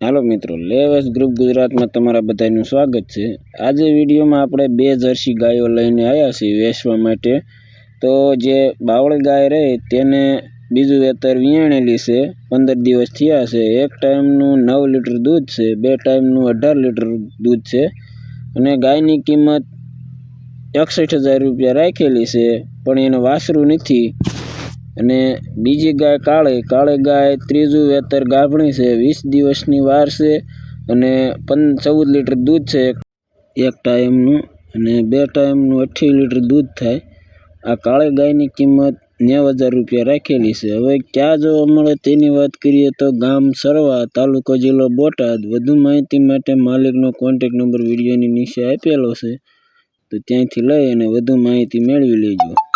હાલો મિત્રો, લેવેસ ગ્રુપ ગુજરાતમાં તમારા બધાનું સ્વાગત છે. આજે વિડીયોમાં આપણે બે જર્સી ગાયો લઈને આવ્યા છીએ વેચવા માટે. તો જે બાવળ ગાય રહે તેને બીજું વેતર વિયાણેલી છે, પંદર દિવસ થયા છે. એક ટાઈમનું નવ લીટર દૂધ છે, બે ટાઈમનું અઢાર લીટર દૂધ છે. અને ગાયની કિંમત એકસઠ હજાર રૂપિયા રાખેલી છે, પણ એને વાસરું નથી. અને બીજી ગાય કાળી કાળી ગાય ત્રીજું વેતર ગાભણી છે, વીસ દિવસની વાર છે અને પન, ચૌદ લીટર દૂધ છે એક. ટાઈમનું અને બે ટાઈમનું અઠ્ઠી લીટર દૂધ થાય. આ કાળી ગાયની કિંમત નેવું હજાર રૂપિયા રાખેલી છે. હવે ક્યાં જોવા મળે તેની વાત કરીએ તો ગામ સરવા તાલુકો જિલ્લો બોટાદ. વધુ માહિતી માટે માલિકનો કોન્ટેક નંબર વિડીયોની નીચે આપેલો છે. તો ત્યાંથી લઈ અને વધુ માહિતી મેળવી લેજો.